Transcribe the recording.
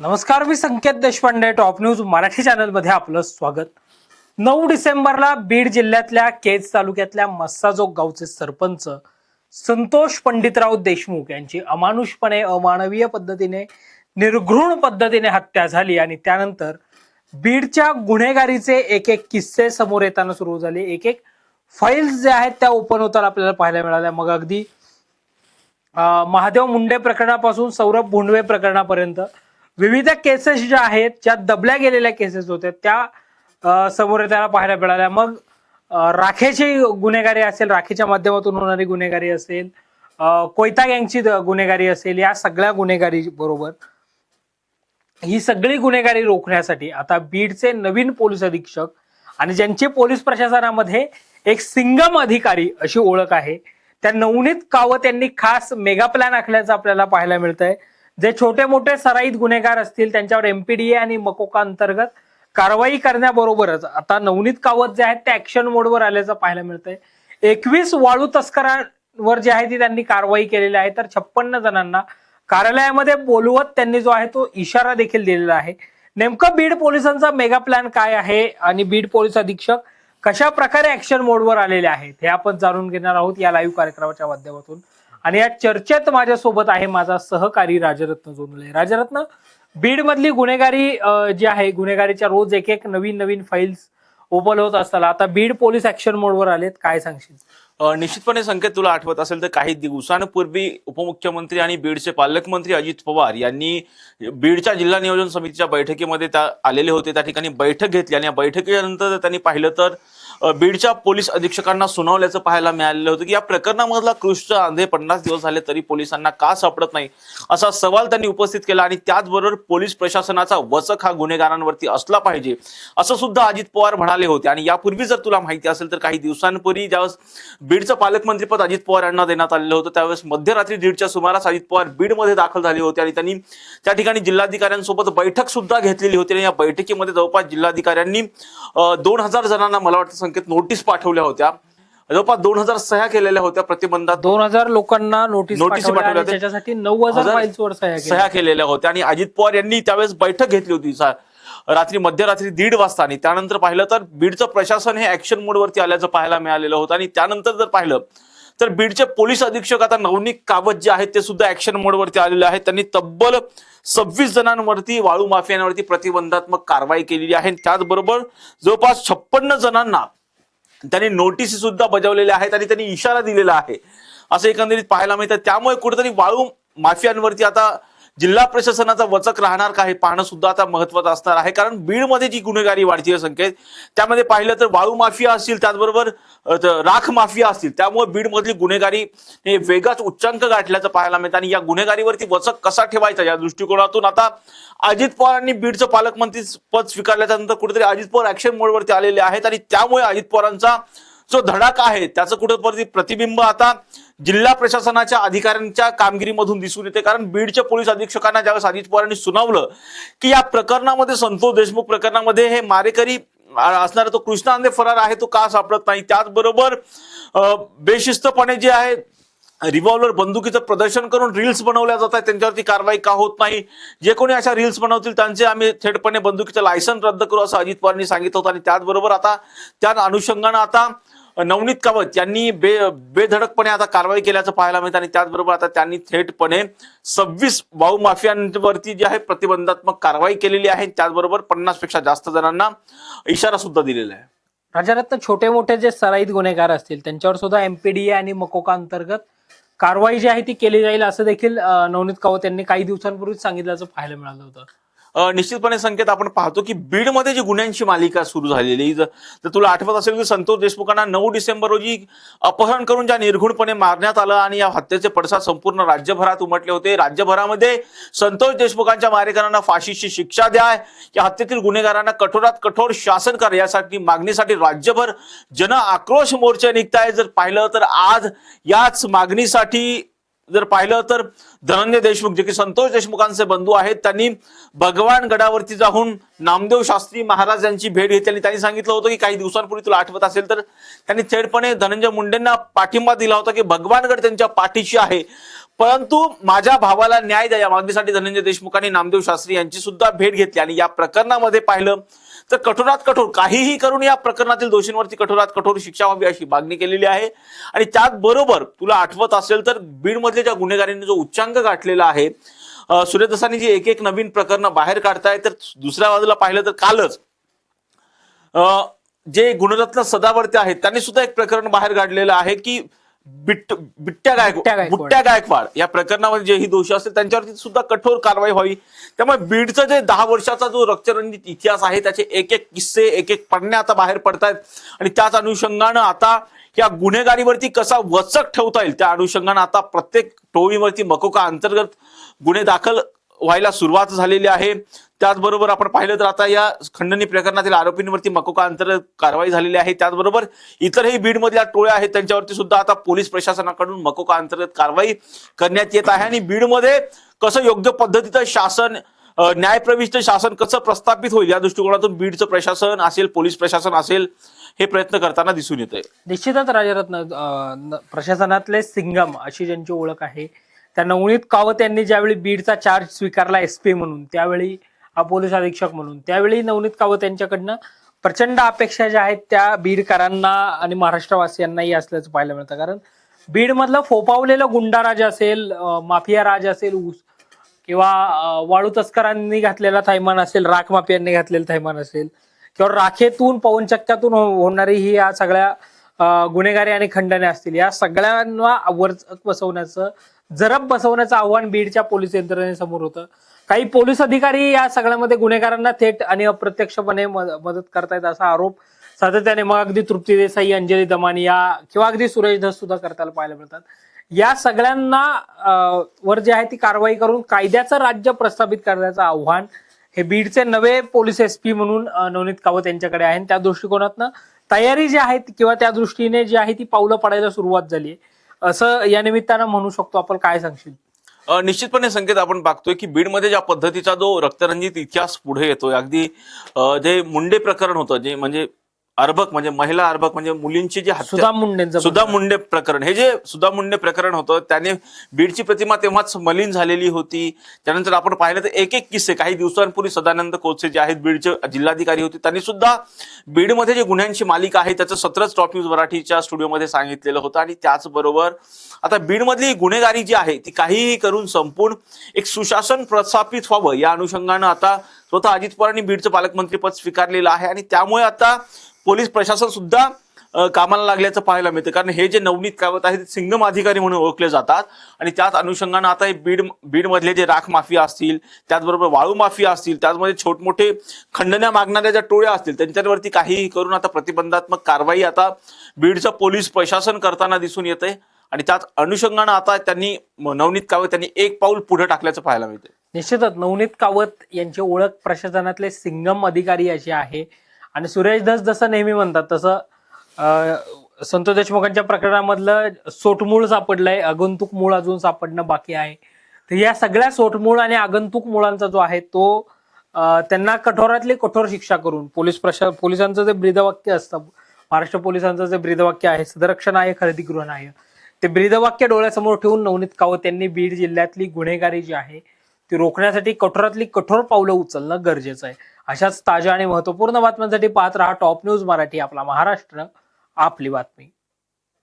नमस्कार मी Sanket Deshpande top news Marathi चॅनलमध्ये आपलं स्वागत. नऊ डिसेंबरला बीड जिल्ह्यातल्या केज तालुक्यातल्या मस्साजोग गावचे सरपंच संतोष पंडितराव देशमुख यांची अमानुषपणे अमानवीय पद्धतीने निर्घृण पद्धतीने हत्या झाली आणि त्यानंतर बीडच्या गुन्हेगारीचे एक एक किस्से समोर येताना सुरू झाले. एक एक फाईल्स जे आहेत त्या ओपन होताना आपल्याला पाहायला मिळाल्या. मग अगदी महादेव मुंडे प्रकरणापासून सौरभ भोंडवे प्रकरणापर्यंत विविध केसेस ज्या आहेत ज्या दबल्या गेलेल्या केसेस होत्या त्या समोर त्याला पाहायला मिळाल्या. मग राखेची गुन्हेगारी असेल राखेच्या माध्यमातून होणारी गुन्हेगारी असेल कोयता गँगची गुन्हेगारी असेल या सगळ्या गुन्हेगारी बरोबर ही सगळी गुन्हेगारी रोखण्यासाठी आता बीडचे नवीन पोलीस अधीक्षक आणि ज्यांची पोलीस प्रशासनामध्ये एक सिंगम अधिकारी अशी ओळख आहे त्या नवनीत कावत यांनी खास मेगा प्लॅन आखल्याचं आपल्याला पाहायला मिळत आहे जे छोटे मोठे सराईत गुन्हेगार असतील त्यांच्यावर एमपीडीए आणि मकोका अंतर्गत कारवाई करण्याबरोबरच आता नवनीत कावत जे आहेत ते ऍक्शन मोडवर आल्याचं पाहायला मिळतंय. एकवीस वाळू तस्करांवर जे आहे ती त्यांनी कारवाई केलेली आहे. तर छप्पन्न जणांना कार्यालयामध्ये बोलवत त्यांनी जो आहे तो इशारा देखील दिलेला आहे. नेमकं बीड पोलिसांचा मेगा प्लॅन काय आहे आणि बीड पोलीस अधीक्षक कशा प्रकारे ऍक्शन मोडवर आलेले आहेत हे आपण जाणून घेणार आहोत या लाईव्ह कार्यक्रमाच्या माध्यमातून. आणि या चर्चेत माझ्यासोबत आहे माझा सहकारी राजरत्न जोंधळे राजरत्न बीड मधली गुन्हेगारी जी आहे गुन्हेगारीच्या रोज एक एक नवीन नवीन फाईल्स ओपन होत असताना आता बीड पोलीस ऍक्शन मोडवर आलेत. काय सांगशील? निश्चितपणे संकेत तुला आठवत असेल तर काही दिवसांपूर्वी उपमुख्यमंत्री आणि बीडचे पालकमंत्री अजित पवार यांनी बीडच्या जिल्हा नियोजन समितीच्या बैठकीमध्ये त्या आलेले होते. त्या ठिकाणी बैठक घेतली आणि या बैठकीनंतर त्यांनी पाहिलं तर बीडच्या पोलीस अधीक्षकांना सुनावल्याचं पाहायला मिळालेलं होतं की या प्रकरणामधला कृष्ण आंधे पन्नास दिवस झाले तरी पोलिसांना का सापडत नाही? असा सवाल त्यांनी उपस्थित केला आणि त्याचबरोबर पोलीस प्रशासनाचा वचक हा गुन्हेगारांवरती असला पाहिजे असं सुद्धा अजित पवार म्हणाले होते. आणि यापूर्वी जर तुला माहिती असेल तर काही दिवसांपूर्वी ज्यावेळेस बीडचं पालकमंत्रीपद अजित पवार यांना देण्यात आलेलं होतं. त्यावेळेस मध्यरात्री दीडच्या सुमारास अजित पवार बीडमध्ये दाखल झाले होते आणि त्यांनी त्या ठिकाणी जिल्हाधिकाऱ्यांसोबत बैठक सुद्धा घेतलेली होती आणि या बैठकीमध्ये जवळपास जिल्हाधिकाऱ्यांनी दोन हजार जणांना मला वाटतं संकेत नोटीस पाठवल्या होत्या. जवळपास दोन हजार सह्या केलेल्या होत्या प्रतिबंधात. दोन हजार लोकांना नोटीस नोटीस पाठवल्या. त्याच्यासाठी नऊ हजार सह्या केलेल्या होत्या आणि अजित पवार यांनी त्यावेळेस बैठक घेतली होती. रात्री मध्यरात्री दीड वाजता आणि त्यानंतर पाहिलं तर बीडचं प्रशासन हे ऍक्शन मोडवरती आल्याचं पाहायला मिळालेलं होतं. आणि त्यानंतर जर पाहिलं तर बीडचे पोलीस अधीक्षक आता नवनीत कावत जे आहेत ते सुद्धा ऍक्शन मोडवरती आलेले आहेत. त्यांनी तब्बल सव्वीस जणांवरती वाळू माफियांवरती प्रतिबंधात्मक कारवाई केलेली आहे. त्याचबरोबर जवळपास छप्पन्न जणांना त्यांनी नोटीस सुद्धा बजावलेल्या आहेत आणि त्यांनी इशारा दिलेला आहे. असं एकंदरीत पाहायला मिळतं. त्यामुळे कुठेतरी वाळू माफियांवरती आता जिल्हा प्रशासनाचा वचक राहणार का हे पाहणं सुद्धा आता महत्वाचं असणार आहे. कारण बीडमध्ये जी गुन्हेगारी वाढती संकेत त्यामध्ये पाहिलं तर वाळू माफिया असतील त्याचबरोबर राख माफिया असतील. त्यामुळे बीडमधली गुन्हेगारी हे वेगाच उच्चांक गाठल्याचं पाहायला मिळतं आणि या गुन्हेगारीवरती वचक कसा ठेवायचा या दृष्टिकोनातून आता अजित पवारांनी बीडचं पालकमंत्री पद स्वीकारल्याच्या नंतर कुठेतरी अजित पवार ऍक्शन मोडवरती आलेले आहेत आणि त्यामुळे अजित पवारांचा जो धडाका आहे त्याचं कुठेतरी प्रतिबिंब आता जिल्हा प्रशासनाच्या अधिकाऱ्यांच्या कामगिरीमधून दिसून येते. कारण बीडच्या पोलीस अधीक्षकांना ज्यावेळेस अजित पवारांनी सुनावलं की या प्रकरणामध्ये संतोष देशमुख प्रकरणामध्ये हे मारेकरी असणारा तो कृष्णांदे फरार आहे तो का सापडत नाही? त्याचबरोबर बेशिस्तपणे जे आहे रिव्हॉल्वर बंदुकीचं प्रदर्शन करून रील्स बनवल्या जात आहेत. त्यांच्यावरती कारवाई का होत नाही? जे कोणी अशा रील्स बनवतील त्यांचे आम्ही थेटपणे बंदुकीचं लायसन रद्द करू असं अजित पवारांनी सांगितलं होतं. आणि त्याचबरोबर आता त्या अनुषंगानं आता नवनीत कावत यांनी बे बेधडकपणे आता कारवाई केल्याचं पाहायला मिळतं आणि त्याचबरोबर आता त्यांनी थेटपणे सव्वीस भाऊ माफियांवरती जी आहे प्रतिबंधात्मक कारवाई केलेली आहे. त्याचबरोबर पन्नासपेक्षा जास्त जणांना इशारा सुद्धा दिलेला आहे. राजारत्न छोटे मोठे जे सराईत गुन्हेगार असतील त्यांच्यावर सुद्धा एमपीडीए आणि मकोका अंतर्गत कारवाई जी आहे ती केली जाईल असं देखील नवनीत कावत यांनी काही दिवसांपूर्वीच सांगितल्याचं पाहायला मिळालं होतं. निश्चितपणे संकेत आपण पाहतो की बीडमध्ये जी गुन्ह्यांची मालिका सुरू झालेली ज- जर तुला आठवत असेल की संतोष देशमुखांना नऊ डिसेंबर रोजी अपहरण करून ज्या निर्घुणपणे मारण्यात आलं आणि या हत्येचे पडसाद संपूर्ण राज्यभरात उमटले होते राज्यभरामध्ये संतोष देशमुखांच्या मारेकरांना फाशीची शिक्षा द्या या हत्येतील गुन्हेगारांना कठोरात कठोर शासन करा यासाठी मागणीसाठी राज्यभर जन आक्रोश मोर्चा निघताय. जर पाहिलं तर आज याच मागणीसाठी जर पाहिलं तर धनंजय देशमुख जे की संतोष देशमुखांचे बंधू आहेत त्यांनी भगवान गडावरती जाऊन नामदेव शास्त्री महाराज यांची भेट घेतली आणि त्यांनी सांगितलं होतं की काही दिवसांपूर्वी तुला आठवत असेल तर त्यांनी थेटपणे धनंजय मुंडेंना पाठिंबा दिला होता की भगवानगड त्यांच्या पाठीशी आहे. परंतु माझ्या भावाला न्याय द्या. या मागणीसाठी धनंजय देशमुखांनी नामदेव शास्त्री यांची सुद्धा भेट घेतली आणि या प्रकरणामध्ये पाहिलं तर कठोरात कठोर काहीही करून या प्रकरणातील दोषींवरती कठोरात कठोर शिक्षा व्हावी अशी मागणी केलेली आहे. आणि त्याचबरोबर तुला आठवत असेल तर बीडमधल्या ज्या गुन्हेगारीने जो उच्चांक गाठलेला आहे अं, सूर्यदसानी जी एक एक नवीन प्रकरणं बाहेर काढताय तर दुसऱ्या बाजूला पाहिलं तर कालच अं, जे गुणरत्न सदावर्ते आहेत त्यांनी सुद्धा एक प्रकरण बाहेर काढलेलं आहे की बिट्ट बिट्ट्या गायकवाड. बुट्ट्या गायकवाड. या प्रकरणामध्ये जेही दोषी असतील त्यांच्यावरती सुद्धा कठोर कारवाई व्हावी. त्यामुळे बीडचं जे दहा वर्षाचा जो रक्तरंजित इतिहास आहे त्याचे एक एक किस्से एक एक पडणे आता बाहेर पडतायत. आणि त्याच अनुषंगानं आता या गुन्हेगारीवरती कसा वचक ठेवता येईल त्या अनुषंगानं आता प्रत्येक टोळीवरती मकोका अंतर्गत गुन्हे दाखल व्हायला सुरुवात झालेली आहे. त्याचबरोबर आपण पाहिलं तर आता या खंडणी प्रकरणातील आरोपींवरती मकोका अंतर्गत कारवाई झालेली आहे. त्याचबरोबर इतरही बीडमधल्या टोळ्या आहेत त्यांच्यावरती सुद्धा आता पोलीस प्रशासनाकडून मकोका अंतर्गत कारवाई करण्यात येत आहे. आणि बीडमध्ये कसं योग्य पद्धतीचं शासन न्यायप्रविष्ट शासन कसं प्रस्थापित होईल या दृष्टिकोनातून बीडचं प्रशासन असेल पोलीस प्रशासन असेल हे प्रयत्न करताना दिसून येत आहे निश्चितच राजरत्न प्रशासनातले सिंगम अशी ज्यांची ओळख आहे त्या नवनीत कावत यांनी ज्यावेळी बीडचा चार्ज स्वीकारला एसपी म्हणून त्यावेळी पोलीस अधीक्षक म्हणून त्यावेळी नवनीत कावत यांच्याकडनं प्रचंड अपेक्षा ज्या आहेत त्या बीडकरांना आणि महाराष्ट्रवासियांनाही असल्याचं पाहायला मिळतं. कारण बीडमधलं फोपावलेलं गुंडाराज असेल माफिया राज असेल ऊस किंवा वाळू तस्करांनी घातलेला थैमान असेल राख माफियांनी घातलेलं थैमान असेल किंवा राखेतून पवनचक्क्यातून हो- होणारी ही या सगळ्या गुन्हेगारी आणि खंडने असतील. या सगळ्यांना वर बसवण्याचं जरब बसवण्याचं आव्हान बीडच्या पोलीस यंत्रणेसमोर होतं. काही पोलीस अधिकारी या सगळ्यामध्ये गुन्हेगारांना थेट आणि अप्रत्यक्षपणे मदत करतायत असा आरोप सातत्याने मग अगदी तृप्ती देसाई अंजली दमानी या किंवा अगदी सुरेश धस सुद्धा करताना पाहायला मिळतात. या सगळ्यांना वर जी आहे ती कारवाई करून कायद्याचं राज्य प्रस्थापित करण्याचं आव्हान हे बीडचे नवे पोलीस एस पी म्हणून नवनीत कावत यांच्याकडे आहे. आणि त्या दृष्टिकोनातनं तयारी जी आहे किंवा त्या दृष्टीने जी आहे ती पावलं पडायला सुरुवात झाली असं या निमित्तानं म्हणू शकतो आपण. काय सांगशील? निश्चितपणे संकेत आपण बघतोय की बीडमध्ये ज्या पद्धतीचा जो रक्तरंजित इतिहास पुढे येतोय अगदी जे मुंडे प्रकरण होतं जे म्हणजे अर्भक म्हणजे महिला अर्भक म्हणजे मुलींची जी हत्या सुधा मुंडेंचं सुधा मुंडे प्रकरण. हे जे सुधा मुंडे प्रकरण होतं त्याने बीडची प्रतिमा तेव्हाच मलिन झालेली होती. त्यानंतर आपण पाहिलं तर एक एक किस्से काही दिवसांपूर्वी सदानंद कोचे जे आहेत बीडचे जिल्हाधिकारी होते त्यांनी सुद्धा बीडमध्ये जे गुन्ह्यांची मालिका आहे त्याचं सत्रच टॉप न्यूज मराठीच्या स्टुडिओमध्ये सांगितलेलं होतं. आणि त्याचबरोबर आता बीडमधली गुन्हेगारी जी आहे ती काहीही करून संपून एक सुशासन प्रस्थापित व्हावं या अनुषंगानं आता स्वतः अजित पवारांनी बीडचं पालकमंत्रीपद स्वीकारलेलं आहे. आणि त्यामुळे आता पोलीस प्रशासन सुद्धा कामाला लागल्याचं पाहायला मिळतं. कारण हे जे नवनीत कावत आहेत सिंगम अधिकारी म्हणून ओळखले जातात. आणि त्याच अनुषंगानं आता हे बीड बीडमधले जे राख माफिया असतील त्याचबरोबर वाळू माफिया असतील त्याचमध्ये छोटमोठे खंडण्या मागणाऱ्या ज्या टोळ्या असतील त्यांच्यावरती काहीही करून आता प्रतिबंधात्मक कारवाई आता बीडचं पोलीस प्रशासन करताना दिसून येते आणि त्याच अनुषंगानं आता त्यांनी नवनीत कावत त्यांनी एक पाऊल पुढे टाकल्याचं पाहायला मिळतं निश्चितच नवनीत कावत यांची ओळख प्रशासनातले सिंगम अधिकारी अशी आहे. आणि सुरेश धस जसं नेहमी म्हणतात तसं संतोष देशमुखांच्या प्रकरणामधलं सोटमूळ सापडलंय आगंतुक मूळ अजून सापडणं बाकी आहे. तर या सगळ्या सोटमूळ आणि आगंतुक मुळांचा जो आहे तो त्यांना कठोरातली कठोर शिक्षा करून पोलीस प्रशा पोलिसांचं जे ब्रीदवाक्य असतं महाराष्ट्र पोलिसांचं जे ब्रीदवाक्य आहे सदरक्षण आहे खरेदी गृह आहे ते ब्रीदवाक्य डोळ्यासमोर ठेवून नवनीत कावत यांनी बीड जिल्ह्यातली गुन्हेगारी जी आहे ती रोखण्यासाठी कठोरातली कठोर पावलं उचलणं गरजेचं आहे. अशाच ताज्या आणि महत्त्वपूर्ण बातम्यांसाठी पाहत राहा टॉप न्यूज मराठी आपला महाराष्ट्र आपली बातमी.